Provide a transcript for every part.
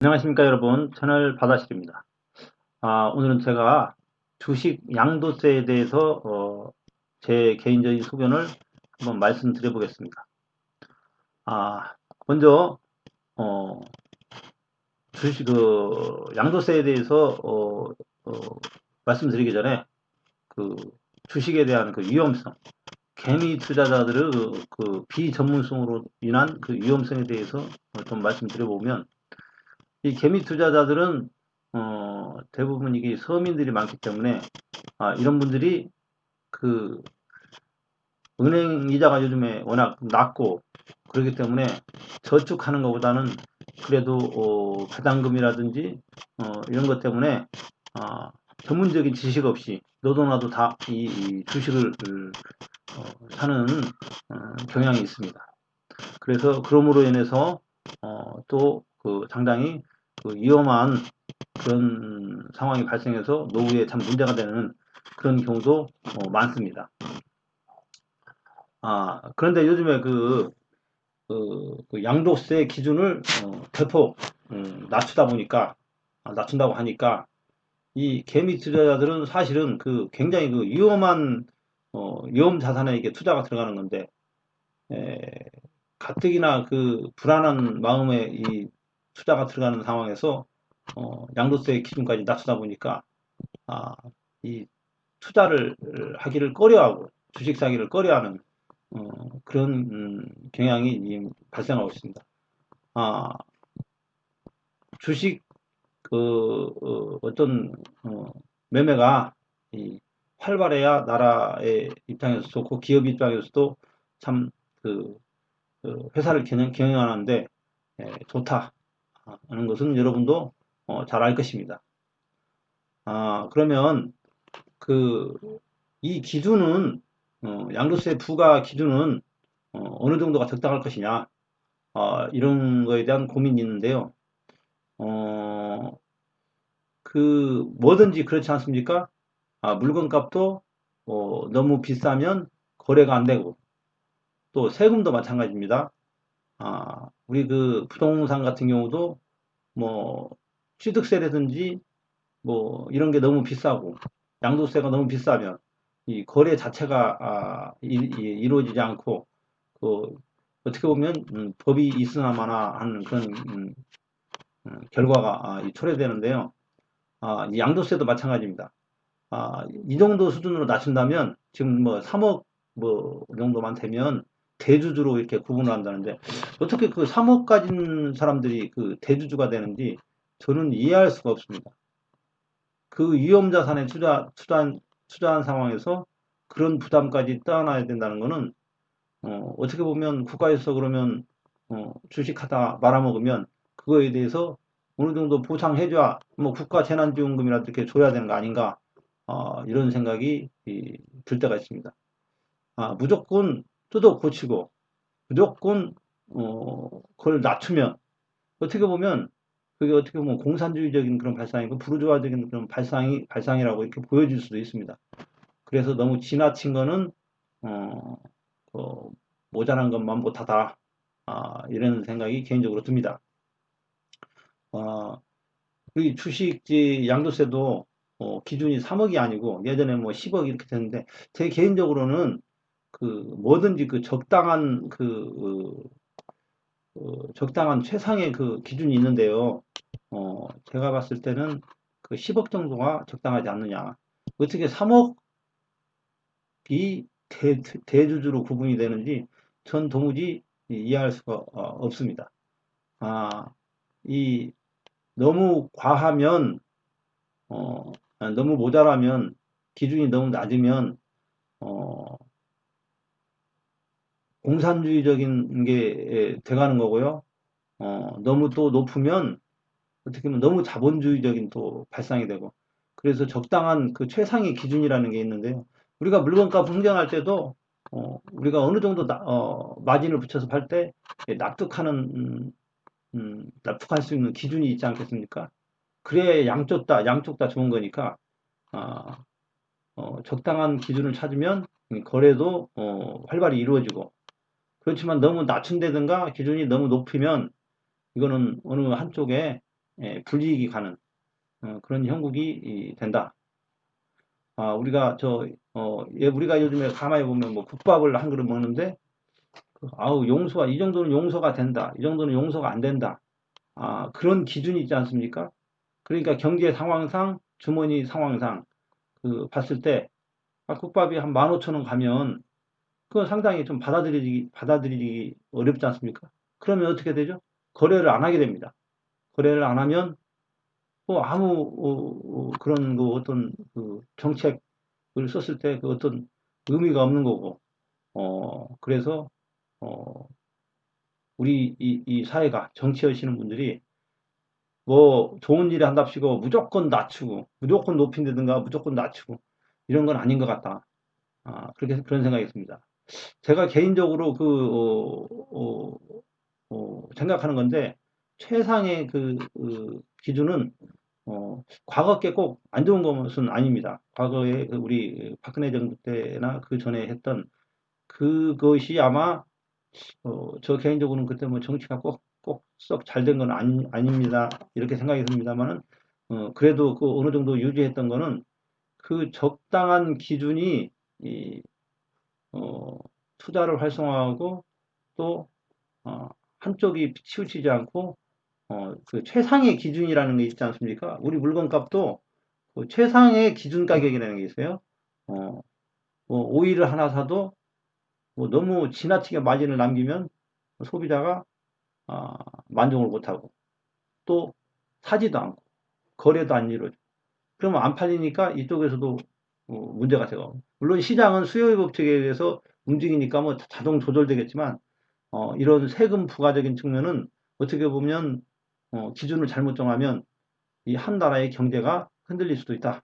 안녕하십니까 여러분. 채널 바다실입니다. 아, 오늘은 제가 주식 양도세에 대해서 어, 제 개인적인 소견을 한번 말씀드려 보겠습니다. 아, 먼저 어, 주식 그 양도세에 대해서 어, 어, 말씀드리기 전에 그 주식에 대한 그 위험성 개미 투자자들의 그, 그 비전문성으로 인한 그 위험성에 대해서 좀 말씀드려 보면 이 개미 투자자들은 어, 대부분 이게 서민들이 많기 때문에 아, 이런 분들이 그 은행 이자가 요즘에 워낙 낮고 그렇기 때문에 저축하는 것보다는 그래도 어, 배당금이라든지 어, 이런 것 때문에 아, 전문적인 지식 없이 너도나도 다 이 주식을 어, 사는 어, 경향이 있습니다. 그래서 그러므로 인해서 어, 또그 상당히 그 위험한 그런 상황이 발생해서 노후에 참 문제가 되는 그런 경우도 어, 많습니다. 아, 그런데 요즘에 그, 그, 그 양도세 기준을 어, 대폭 음, 낮추다 보니까 아, 낮춘다고 하니까 이 개미 투자자들은 사실은 그 굉장히 그 위험한 어, 위험 자산에 이게 투자가 들어가는 건데 에, 가뜩이나 그 불안한 마음에 이 투자가 들어가는 상황에서 어, 양도세 기준까지 낮추다 보니까 아, 이 투자를 하기를 꺼려하고 주식 사기를 꺼려하는 어, 그런 음, 경향이 발생하고 있습니다. 아, 주식 그 어, 떤 어, 매매가 활발해야 나라의 입장에서 좋고 기업 입장에서도 참그 그 회사를 경영, 경영하는데 예, 좋다 하는 것은 여러분도 어, 잘 알 것입니다. 아, 그러면 그 이 기준은 어, 양도세 부과 기준은 어, 느 정도가 적당할 것이냐 어, 이런 거에 대한 고민이 있는데요. 어, 그 뭐든지 그렇지 않습니까? 아, 물건값도 어, 너무 비싸면 거래가 안 되고 또 세금도 마찬가지입니다. 아, 우리 그 부동산 같은 경우도 뭐 취득세라든지 뭐 이런 게 너무 비싸고 양도세가 너무 비싸면 이 거래 자체가 아, 이, 루어지지 않고 그 어떻게 보면 음, 법이 있으나마나 하는 그런 음, 음, 결과가 아, 초래되는데요. 아, 이 양도세도 마찬가지입니다. 아, 이 정도 수준으로 낮춘다면 지금 뭐 3억 뭐 정도만 되면 대주주로 이렇게 구분을 한다는데 어떻게 그 3억 가진 사람들이 그 대주주가 되는지 저는 이해할 수가 없습니다. 그 위험 자산에 투자, 투자한, 투자한 상황에서 그런 부담까지 떠안아야 된다는 것은 어, 어떻게 보면 국가에서 그러면 어, 주식하다 말아먹으면 그거에 대해서 어느 정도 보상해줘야 뭐 국가 재난지원금이라도 이렇게 줘야 되는 거 아닌가 어, 이런 생각이 이, 들 때가 있습니다. 아, 무조건 뜯어 고치고 무조건 어, 그걸 낮추면 어떻게 보면 그게 어떻게 보면 공산주의적인 그런 발상이고 부르주아적인 그런 발상이 발상이라고 이렇게 보여질 수도 있습니다. 그래서 너무 지나친 거는 어, 어, 모자란 것만 못하다 아, 이런 생각이 개인적으로 듭니다. 어, 이 주식지 양도세도 어, 기준이 3억이 아니고 예전에 뭐 10억 이렇게 됐는데 제 개인적으로는 그 뭐든지 그 적당한 그 어, 적당한 최상의 그 기준이 있는데요. 어, 제가 봤을 때는 그 10억 정도가 적당하지 않느냐. 어떻게 3억이 대, 대주주로 구분이 되는지 전 도무지 이해할 수가 어, 없습니다. 아, 이 너무 과하면 어, 너무 모자라면 기준이 너무 낮으면 어, 공산주의적인 게 돼가는 거고요. 어, 너무 또 높으면 어떻게 보면 너무 자본주의적인 또 발상이 되고 그래서 적당한 그 최상의 기준이라는 게 있는데요. 우리가 물건값 흥정할 때도 어, 우리가 어느 정도 나, 어, 마진을 붙여서 팔 때 납득하는 음, 음, 납득할 수 있는 기준이 있지 않겠습니까? 그래야 양쪽 다 양쪽 다 좋은 거니까 아, 어, 적당한 기준을 찾으면 거래도 어, 활발히 이루어지고 그렇지만 너무 낮춘다든가 기준이 너무 높으면 이거는 어느 한쪽에 예, 불이익이 가는 어, 그런 형국이 이, 된다. 아, 우리가 저 어, 예, 우리가 요즘에 가만히 보면 뭐 국밥을 한 그릇 먹는데 그, 아우 용서가 이 정도는 용서가 된다. 이 정도는 용서가 안 된다. 아, 그런 기준이 있지 않습니까? 그러니까 경제 상황상 주머니 상황상 그 봤을 때 아, 국밥이 한 15,000원 가면 그건 상당히 좀 받아들이기 받아들이기 어렵지 않습니까? 그러면 어떻게 되죠? 거래를 안 하게 됩니다. 거래를 안 하면 뭐 아무 어, 어, 그런 그 어떤 그 정책을 썼을 때 그 어떤 의미가 없는 거고 어 그래서 어 우리 이, 이 사회가 정치하시는 분들이 뭐 좋은 일을 한답시고 무조건 낮추고 무조건 높인다든가 무조건 낮추고 이런 건 아닌 것 같다. 아, 그렇게 그런 생각이 듭니다. 제가 개인적으로 그 어, 어, 어, 생각하는 건데 최상의 그, 그 기준은 어, 과거 게꼭안 좋은 것은 아닙니다. 과거에 그 우리 박근혜 정부 때나 그 전에 했던 그것이 아마 어, 저 개인적으로는 그때 뭐 정치가 꼭 꼭 썩 잘 된 건 아니, 아닙니다. 이렇게 생각이 듭니다만은 어, 그래도 그 어느 정도 유지했던 거는 그 적당한 기준이 이, 어, 투자를 활성화하고 또 어, 한쪽이 치우치지 않고 어, 그 최상의 기준이라는 게 있지 않습니까? 우리 물건값도 그 최상의 기준 가격이라는 게 있어요. 어, 뭐 오일을 하나 사도 뭐 너무 지나치게 마진을 남기면 소비자가 아, 만족을 못하고 또 사지도 않고 거래도 안 이루어지고 그러면 안 팔리니까 이쪽에서도 어, 문제가 되고 물론 시장은 수요의 법칙에 의해서 움직이니까 뭐 자동 조절되겠지만 어, 이런 세금 부가적인 측면은 어떻게 보면 어, 기준을 잘못 정하면 이 한 나라의 경제가 흔들릴 수도 있다.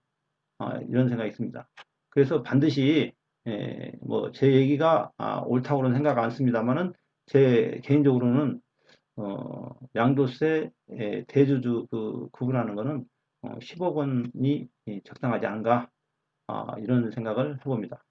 아, 이런 생각이 있습니다. 그래서 반드시 예, 뭐제 얘기가 아, 옳다고는 생각 않습니다만은 제 개인적으로는 어, 양도세 예, 대주주 그 구분하는 것은 어, 10억 원이 적당하지 않은가 아, 이런 생각을 해봅니다.